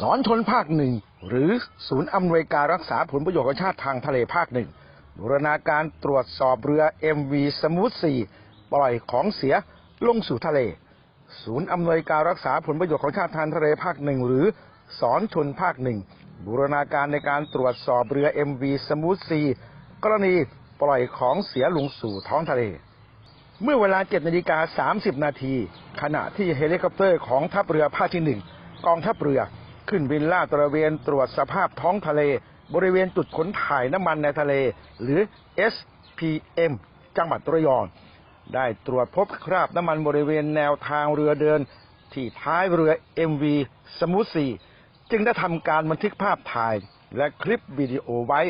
สอนชนภาคหนึ่งหรือศูนย์อำนวยการรักษาผลประโยชน์ของชาติทางทะเลภาคหนึ่งบูรณาการตรวจสอบเรือ MV สมูทซีปล่อยของเสียลงสู่ทะเล ศูนย์อำนวยการรักษาผลประโยชน์ของชาติทางทะเลภาคหนึ่งหรือสอนชนภาคหนึ่งบูรณาการในการตรวจสอบเรือ MV สมูทซีกรณีปล่อยของเสียลงสู่ท้องทะเล เมื่อเวลา7นาฬิกา30 นาทีขณะที่เฮลิคอปเตอร์ของทัพเรือภาคที่หนึ่งกองทัพเรือ ขึ้นบินล่าตระเวนตรวจสภาพท้องทะเล บริเวณจุดขนถ่ายน้ำมันในทะเล หรือ SPM จังหวัดระยอง ได้ตรวจพบคราบน้ำมันบริเวณแนวทางเรือเดิน ที่ท้ายเรือ MV สมูทซีจึงได้ทำการบันทึกภาพถ่ายและคลิปวิดีโอไว้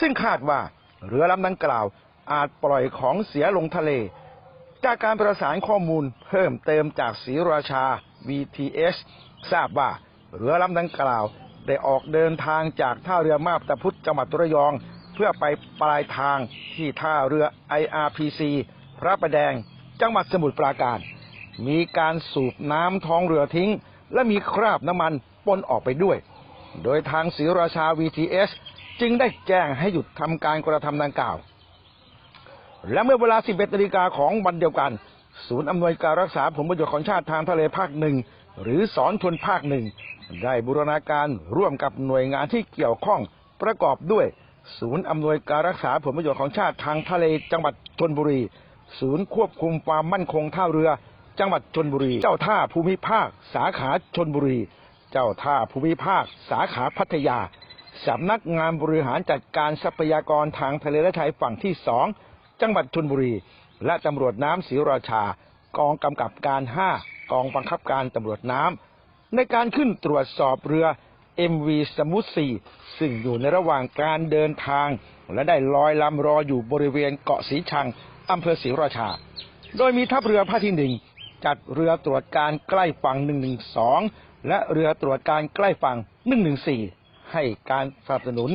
ซึ่งคาดว่าเรือลำดังกล่าวอาจปล่อยของเสียลงทะเล จากการประสานข้อมูลเพิ่มเติมจากศรีราชา VTS ทราบว่า เรือลำดังกล่าว ได้ออกเดินทางจากท่าเรือมาบตาพุธจังหวัดระยอง เพื่อไปปลายทางที่ท่าเรือ IRPC พระประแดงจังหวัดสมุทรปราการ มีการสูบน้ำท้องเรือทิ้ง และมีคราบน้ำมันปนออกไปด้วย โดยทางศรีราชา VTS จึงได้แจ้งให้หยุดทำการกระทำดังกล่าว และเมื่อเวลา 11นาฬิกาของวันเดียวกัน ศูนย์อำนวยการรักษาผลประโยชน์ของชาติทางทะเลภาคหนึ่ง หรือสอนชนภาคหนึ่ง ได้บูรณาการร่วมกับหน่วยงานที่เกี่ยวข้องประกอบด้วย ศูนย์อำนวยการรักษาผลประโยชน์ของชาติทางทะเลจังหวัดชนบุรี ศูนย์ควบคุมความมั่นคงท่าเรือ จังหวัดชนบุรี เจ้าท่าภูมิภาค สาขาชนบุรี เจ้าท่าภูมิภาค สาขาพัทยาสำนักงานบริหารจัดการทรัพยากรทางทะเลและชายฝั่งที่สองจังหวัดชนบุรี และตำรวจน้ำศรีราชากองกำกับการ 5 กองบังคับการตำรวจน้ำในการขึ้นตรวจสอบเรือ MV สมุทรซีซึ่งอยู่ในระหว่างการเดินทาง และได้ลอยลำรออยู่บริเวณเกาะสีชังอำเภอศรีราชา โดยมีทัพเรือภาคที่หนึ่งจัดเรือตรวจการใกล้ฝั่ง 112 และเรือตรวจการใกล้ฝั่ง 114 ให้การสนับสนุน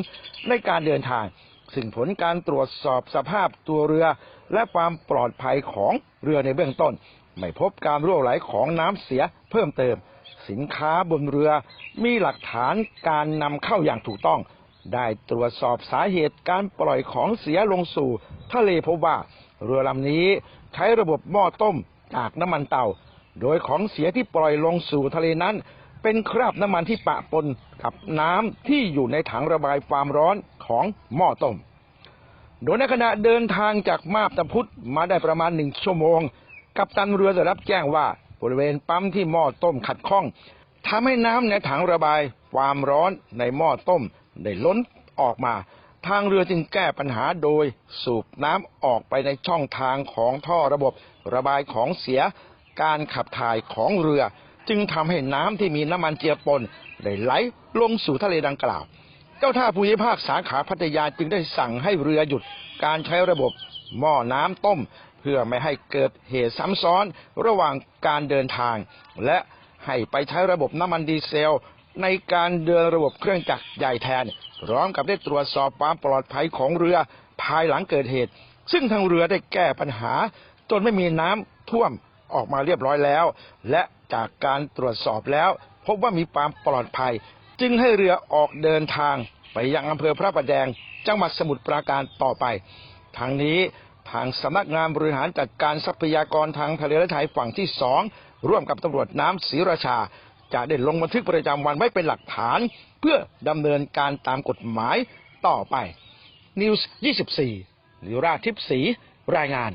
ในการเดินทาง ซึ่งผลการตรวจสอบสภาพตัวเรือ และความปลอดภัยของเรือในเบื้องต้น ไม่พบการรั่วไหลของน้ำเสียเพิ่มเติม สินค้าบนเรือมีหลักฐานการนำเข้าอย่างถูกต้อง ได้ตรวจสอบสาเหตุการปล่อยของเสียลงสู่ ทะเลพบว่า เรือลำนี้ใช้ระบบหม้อต้มจากน้ำมันเตาโดยของเสียที่ปล่อยลงสู่ทะเลนั้น เป็นคราบน้ำมันที่ปะปนกับน้ำที่อยู่ในถังระบายความร้อนของหม้อต้ม โดยในขณะเดินทางจากมาบตาพุธมาได้ประมาณหนึ่งชั่วโมง กัปตันเรือได้รับแจ้งว่าบริเวณปั๊มที่หม้อต้มขัดข้องทำให้น้ำในถังระบายความร้อนในหม้อต้มได้ล้นออกมา ทางเรือจึงแก้ปัญหาโดยสูบน้ำออกไปในช่องทางของท่อระบบระบายของเสียการขับถ่ายของเรือ จึงทำให้น้ำที่มีน้ำมันเจือปนได้ไหลลงสู่ทะเลดังกล่าว จ้าท่าภูมิภาคสาขาพัทยาจึงได้สั่งให้เรือหยุดการใช้ระบบหม้อน้ำต้ม เพื่อไม่ให้เกิดเหตุซ้ำซ้อนระหว่างการเดินทาง และให้ไปใช้ระบบน้ำมันดีเซล ในการเดินระบบเครื่องจักรใหญ่แทน พร้อมกับได้ตรวจสอบความปลอดภัยของเรือภายหลังเกิดเหตุ ซึ่งทางเรือได้แก้ปัญหา จนไม่มีน้ำท่วมออกมาเรียบร้อยแล้ว และจากการตรวจสอบแล้ว พบว่ามีความปลอดภัย จึงให้เรือออกเดินทางไปยังอำเภอพระประแดง จังหวัดสมุทรปราการต่อไป ทางนี้ทางสำนักงานบริหารจัดการทรัพยากรทางทะเลและชายฝั่งที่สองร่วมกับตำรวจน้ำศรีราชา จะได้ลงบันทึกประจำวันไว้เป็นหลักฐาน เพื่อดำเนินการตามกฎหมายต่อไป News 24ลิราทิพย์ศรีรายงาน